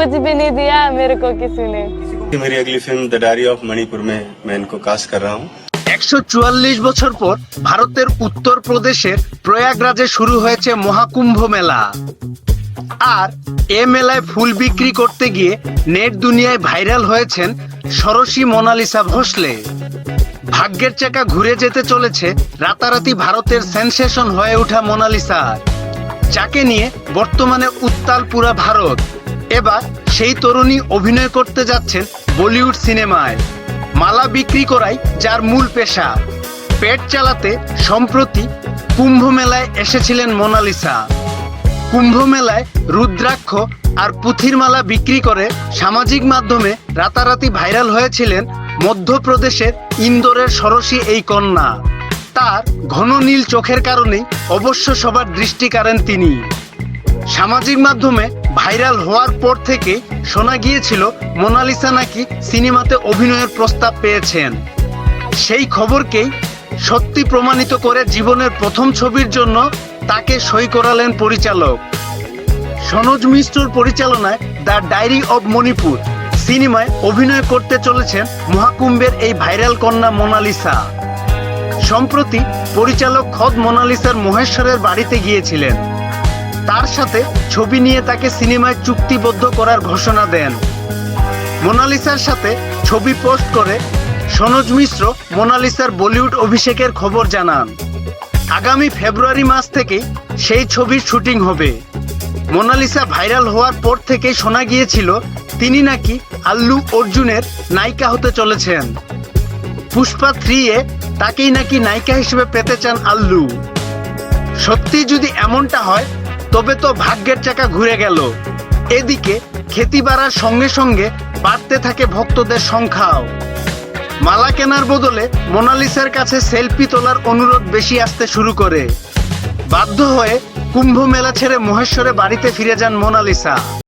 कुछ भी नहीं दिया मेरे को किसी ने कि मेरी अगली film the diary of Manipur में मैं इनको कास्ट कर रहा हूँ একশো চুয়াল্লিশ বছর পর ভারতের উত্তর প্রদেশের প্রয়াগরাজে শুরু হয়েছে মহাকুম্ভ মেলা আর এ মেলায় ফুল বিক্রি করতে গিয়ে নেট দুনিয়ায় ভাইরাল হয়েছেন সরসী মোনালিসা ভোসলে ভাগ্যের চাকা ঘুরে যেতে চলেছে রাতারাতি ভারতের সেনসেশন হয়ে ওঠা মোনালিসা যাকে নিয়ে বর্তমানে উত্তাল পুরা ভারত এবার সেই তরুণী অভিনয় করতে যাচ্ছেন বলিউড সিনেমায়। মালা বিক্রি করাই যার মূল পেশা। পেট চালাতে সম্প্রতি কুম্ভ মেলায় এসেছিলেন মোনালিসা। কুম্ভ মেলায় রুদ্রাক্ষ আর পুথির মালা বিক্রি করে সামাজিক মাধ্যমে রাতারাতি ভাইরাল হয়েছিলেন মধ্যপ্রদেশের ইন্দোরের সরসী এই কন্যা। তার ঘন নীল চোখের কারণেই অবশ্য সবার দৃষ্টি কাড়েন তিনি। সামাজিক মাধ্যমে ভাইরাল হওয়ার পর থেকে শোনা গিয়েছিল, মোনালিসা নাকি সিনেমাতে অভিনয়ের প্রস্তাব পেয়েছেন। সেই খবরকেই সত্যি প্রমাণিত করে জীবনের প্রথম ছবির জন্য তাকে সই করালেন পরিচালক। সনোজ মিশ্রর পরিচালনায় দ্য ডায়েরি অব মণিপুর সিনেমায় অভিনয় করতে চলেছেন মহাকুম্ভের এই ভাইরাল কন্যা মোনালিসা। সম্প্রতি পরিচালক খদ মোনালিসার মহেশ্বরের বাড়িতে গিয়েছিলেন। তার সাথে ছবি নিয়ে তাকে সিনেমায় চুক্তিবদ্ধ করার ঘোষণা দেন। মোনালিসার সাথে ছবি পোস্ট করে সনোজ মিশ্র মোনালিসার বলিউড অভিষেকের খবর জানান। আগামী ফেব্রুয়ারি মাস থেকেই সেই ছবির শুটিং হবে। মোনালিসা ভাইরাল হওয়ার পর থেকেই শোনা গিয়েছিল, তিনি নাকি আল্লু অর্জুনের নায়িকা হতে চলেছেন। পুষ্পা থ্রি এ তাকেই নাকি নায়িকা হিসেবে পেতে চান আল্লু। সত্যি যদি এমনটা হয় তবে তো ভাগ্যের চাকা ঘুরে গেল। এদিকে খেতি বাড়ার সঙ্গে সঙ্গে বাড়তে থাকে ভক্তদের সংখ্যাও। মালা কেনার বদলে মোনালিসার কাছে সেলফি তোলার অনুরোধ বেশি আসতে শুরু করে। বাধ্য হয়ে কুম্ভ মেলা ছেড়ে মহেশ্বরে বাড়িতে ফিরে যান মোনালিসা।